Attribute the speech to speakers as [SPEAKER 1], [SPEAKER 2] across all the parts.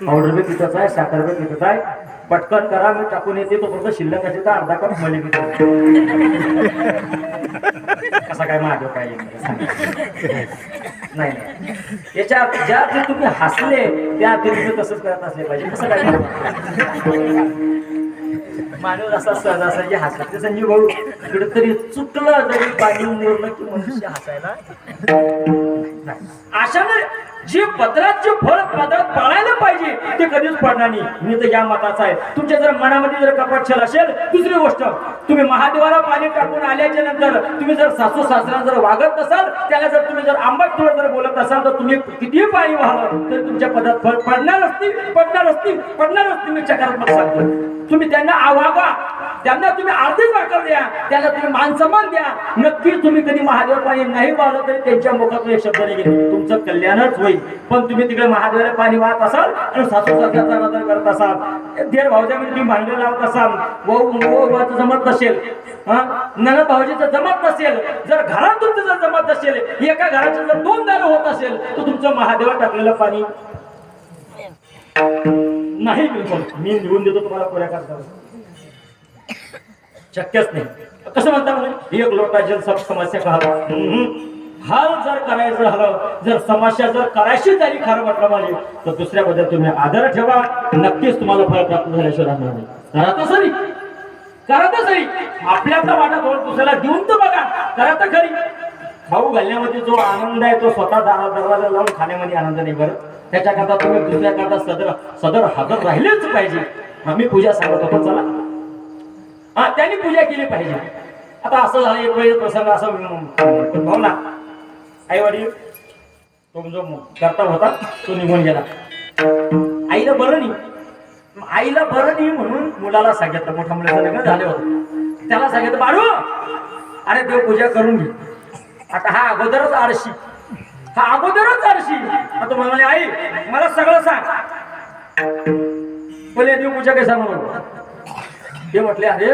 [SPEAKER 1] Powder बी तिथंच आहे साखर बी तिथंच आहे. पटकन करा मी टाकून येते. तो फक्त शिल्लक असेल तर अर्धा कप मली बी कसा काय माझं काय. नाही याच्या ज्या तुम्ही हसले त्या तुम्ही तसंच करत असले पाहिजे. कसं काय? माणूस असा सहज असा जे हसला ते संजीव भाऊ इकडे तरी चुकलं तरी पाणी उमरलं की मनुष्य हसायला नाही. अशाने जे पत्रात जे फळ पदार्थ पळायला पाहिजे ते कधीच पडणार नाही. मी तर या मताचा आहे. तुमच्या जर मनामध्ये जर कपट छल असेल दुसरी गोष्ट तुम्ही महादेवाला पाणी टाकून आल्याच्यानंतर तुम्ही जर सासू सासरा जर वागत नसाल त्याला जर तुम्ही जर आंबट थोडं जर बोलत असाल तर तुम्ही कितीही पाणी व्हावं तर तुमच्या पदात फळ पडणार असतील पडणार असतील पडणार असतील मी चकारात्मक सांगतो तुम्ही त्यांना आवागा ज्यांना तुम्ही अर्धीच वाकर द्या त्याला तुम्ही मानसन्मान द्या. नक्की तुम्ही कधी महादेव पाणी नाही वाहलं तरी त्यांच्या मुखातून एक शब्द नाही तुमचं कल्याणच होईल. पण तुम्ही तिकडे महादेवाला पाणी वाहत असाल आणि सासू सासऱ्याचा नजर करत असाल देर भाऊजामध्ये तुम्ही भांडण लावत असाल भाऊ जमत नसेल हा? ननद भाऊजीचं जमत नसेल जर घरात तुमचं जर जमत नसेल एका घराचे जर दोन दार होत असेल तर तुमचं महादेवा टाकलेलं पाणी नाही बिलकुल मी निघून देतो तुम्हाला कोऱ्या करता शक्यच नाही. कसं म्हणता म्हणजे एक लोकांची सब समस्या का हाल जर करायचं झालं जर समस्या जर करायची झाली खरं म्हटलं माझे तर दुसऱ्याबद्दल तुम्ही आदर ठेवा. नक्कीच तुम्हाला फळ प्राप्त झाल्याशिवाय राहणार नाही. करा तर सरी. करा तर सरी. आपल्याचा वाटा थोडं दुसऱ्याला देऊन तर बघा. करा तर खरी. खाऊ घालण्यामध्ये जो आनंद आहे तो स्वतः दारा दरवाजा लावून खाण्यामध्ये आनंद नाही बरं. त्याच्याकरता तुम्ही दुसऱ्याकरता सदर सदर हजर राहिलेच पाहिजे. आम्ही पूजा सांगत होतो चला. हा त्यांनी पूजा केली पाहिजे. आता असं झालं एक वेळ प्रसंग असं भाऊ ना. आई वडील तुमचा जो करता होता तो निघून गेला. आईला बरं नाही. आईला बरं नाही म्हणून मुलाला सांगितलं. मोठ्या मुलाचं लग्न झाले होते. त्याला सांगितलं बाळू अरे देव पूजा करून घे. आता हा अगोदरच आळशी हा अगोदरच आळशी आता म्हणाले आई मला सगळं सांग. बोले देव पूजा कसा म्हणून? ते म्हटले अरे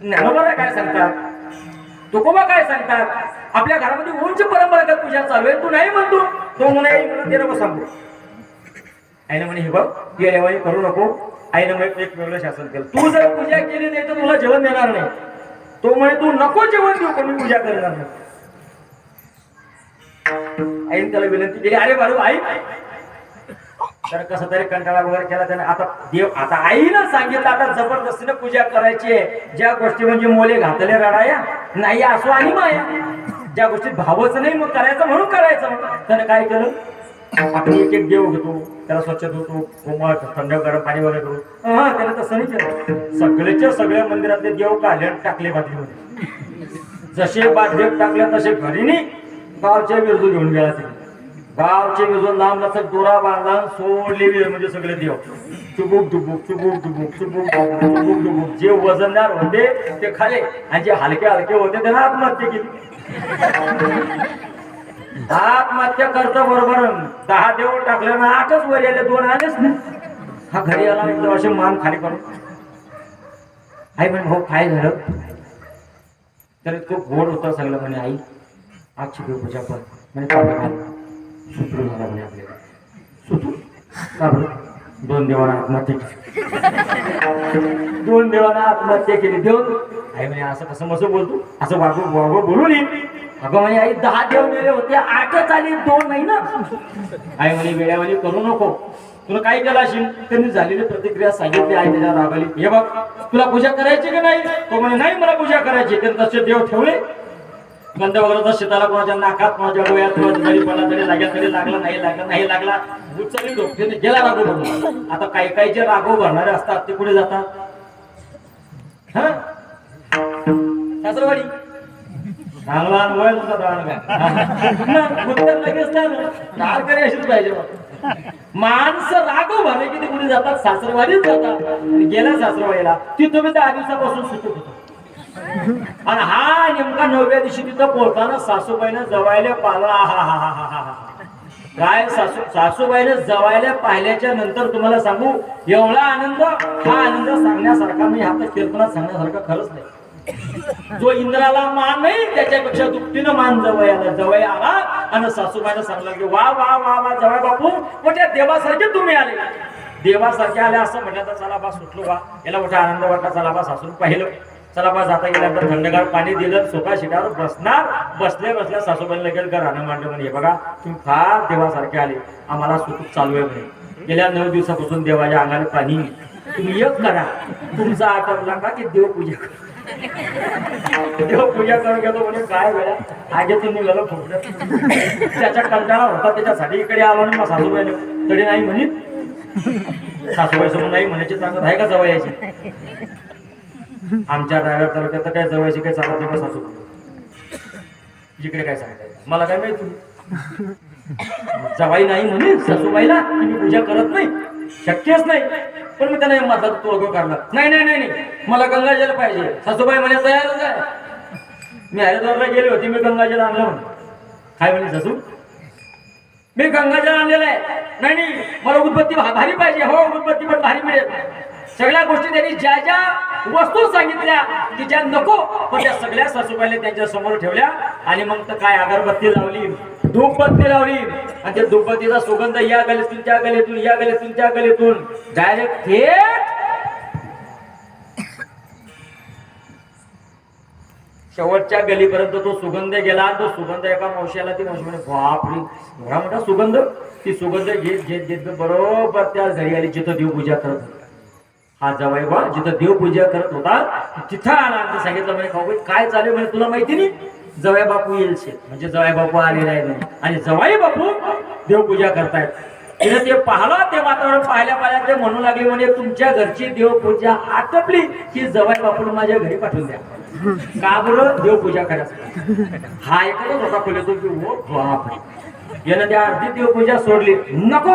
[SPEAKER 1] ज्ञानोबा काय सांगतात? तुकोबा काय सांगतात? आपल्या घरामध्ये उंच परंपरागत पूजा चालू आहे. तू नाही म्हणतो तो म्हणे ते नको सांगू आईने म्हणे हे बघ येण्यावाणी करू नको. आईने म्हणे एक वेगळं शासन केलं. तू जर पूजा केली नाही तर तुला जेवण देणार नाही. तो म्हणे तू नको जेवण देऊ पण मी पूजा करणार नाही. आईने त्याला विनंती केली अरे बाळू आई तर कसं तरी कंटाळा वगैरे केला त्याने. आता देव आता आईनं सांगितलं आता जबरदस्तीनं पूजा करायची आहे. ज्या गोष्टी म्हणजे मोले घातले रडाया नाही असो आणि माया. ज्या गोष्टीत भावच नाही मग करायचं म्हणून करायचं. त्याने काय केलं? आपण एक एक देव घेतो त्याला स्वच्छ धुतो कोमळ थंड गरम पाणी वगैरे करू हा त्याने तसं नाही केलं. सगळेच्या सगळ्या मंदिरातले देव काढले टाकले बाटलीमध्ये जसे बाटले टाकले तसे घरी नाही. गावच्या विरुद्ध घेऊन गेला ते गावचे लांब लचक दोरा बांधला सोडली सोडले म्हणजे सगळे देव. चुबुक डुबुक चुबुक डुबुक चुबुक चुबुक डुबुक. जे वजनदार होते ते खाले. आणि जे हलके हलके होते त्यांना आत्महत्या केली. आत्महत्या करता बरोबर दहा देव टाकले ना आठच वर आले दोन आलेच नाही. हा घरी आला एकदम असे मान खाली करून. आई म्हणे भाऊ काय झालं? तर खूप गोड होतं सगळं म्हणे आई आजची देवपूजा पण. म्हणे सूत्र झाला म्हणे आपल्याला. सूत्र का बरं? दोन देवाना आत्महत्या केली. दोन देवाना आत्महत्या केली. देव आई म्हणे असं कसं मसं बोलतो? असं वागू वागू बोलू नये. अगं म्हणे आई दहा देव मेले होते आठच आली दोन नाही ना? आई म्हणे वेळावली करू नको. तुला काही केलं असेल त्यांनी झालेली प्रतिक्रिया सांगितली आई त्याच्या रागाली. हे बघ तुला पूजा करायची की नाही? तो म्हणे नाही मला पूजा करायची. त्यांनी तसे देव ठेवले. गंध वगैरे तर शेताला कोणाच्या नाकात कोणाच्या डोळ्यात कोणाच्या तरी पडला तरी लागला तरी लागला नाही लागला नाही लागला उचलली डोक्याने गेला राघव भरून आता काही काही जे राघव भरणारे असतात ते कुठे जातात? हा? सासरवाडी. चांगला वय तुझा दाणगा उत्तर लगेच नाही ना. अशीच पाहिजे माणसं राघव भरले की ते कुठे जातात? सासरवाडीच जातात. गेल्या सासरवाडीला. ती तुम्ही त्या दिवसापासून सुटत होतो आणि हा नेमका नवव्या दिवशी तिथं पोहताना सासूबाईनं जवायला पाहिला. हा हा हा हा हा काय सासू सासूबाईनं जवायला पाहिल्याच्या नंतर तुम्हाला सांगू? एवढा आनंद हा आनंद सांगण्यासारखा मी आता कीर्तनात सांगण्यासारखा खरंच नाही. जो इंद्राला मान नाही त्याच्यापेक्षा दुपटीनं मान जवळ आला जवळ आला आणि सासूबाईनं सांगला की वा वा वा वा जवळ बापू मोठ्या देवासारखे तुम्ही आले. देवासारखे आले असं म्हटलं तर चला बा सुटलो बा. याला मोठा आनंद वाटला चला बा सासून पाहिलं. चला बा जाता गेल्यानंतर थंडगार पाणी दिलं सोपा शिटावर बसणार. बसले बसल्या सासूबाईला लगेच घरानं मांडलं म्हणे बघा तुम्ही फार देवासारखे आले. आम्हाला सुख चालू आहे म्हणे. गेल्या नऊ दिवसापासून देवाच्या अंगाला पाणी तुम्ही एक करा. तुमचा आटपला का की देवपूजा करा. देवपूजा करून घेतो म्हणजे काय वेळा? आगे तुम्ही गेलं फुटलं त्याच्या कंटाळा होता त्याच्यासाठी इकडे आलो आणि मग सासूबाई तरी नाही म्हणित. सासूबाई समोर नाही म्हणायची चांगलं आहे का जवळ यायची? आमच्या ड्रायव्हर तालुक्यात काय जवळची काय चालत नाही का सासू जिकडे काय सांगताय मला काय माहिती जवाई नाही म्हणे सासूबाईला मी पूजा करत नाही. शक्यच नाही. पण मी त्यांना माझा तोडगो काढला नाही नाही नाही नाही. मला गंगाजल पाहिजे. सासूबाई म्हणे तयारच आहे. मी हरिद्वारला गेले होते मी गंगाजल आणलं म्हणे काय म्हणे सासू? मी गंगाजल आणलेलं आहे. नाही नाही. मला उदबत्ती भा- भारी पाहिजे. हो उदबत्ती पण भारी मिळेल. सगळ्या गोष्टी त्यांनी ज्या ज्या वस्तू सांगितल्या की ज्या नको पण त्या सगळ्या सासूबाईने त्यांच्यासमोर ठेवल्या. आणि मग तर काय अगरबत्ती लावली धूपबत्ती लावली. आणि त्या धूपबत्तीचा सुगंध या गलीतून त्या गलीतून या गलीतून त्या गलीतून. डायरेक्ट थेट शेवटच्या गलीपर्यंत तो सुगंध गेला. आणि तो सुगंध एका मावशीला ती मावशी म्हणे बापरे एवढा मोठा सुगंध. ती सुगंध घेत घेत घेत बरोबर त्या घरी आली जिथं देवपूजा करत होता. हा जवाई बा जिथं देवपूजा करत होता तिथं आला आणि सांगितलं म्हणे खाऊ काय चालू म्हणे तुला माहिती नाही? जवाई बापू येईल शेत म्हणजे जवाई बापू आलेला आहे आणि जवाई बापू देवपूजा करतायत. तिने ते पाहिलं ते वातावरण पाहिल्या पाहिल्या ते म्हणू लागले म्हणजे तुमच्या घरची देवपूजा आटपली की जवाई बापूला माझ्या घरी पाठवून द्या. का बरं? देवपूजा करायचं. हा एकच होता खोले तो की ओ बापरे. यानं त्या अर्धी देवपूजा सोडली. नको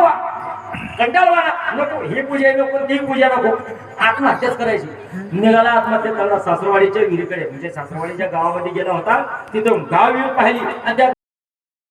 [SPEAKER 1] कंटाळवाणा नको ही पूजा नको ती पूजा नको. आत्महत्याच करायची. निघाला आत्महत्या त्यांना सासरवाडीच्या विहिरीकडे म्हणजे सासरवाडीच्या गावामध्ये गेला होता तिथं गाव विहीर पाहिली. आणि त्या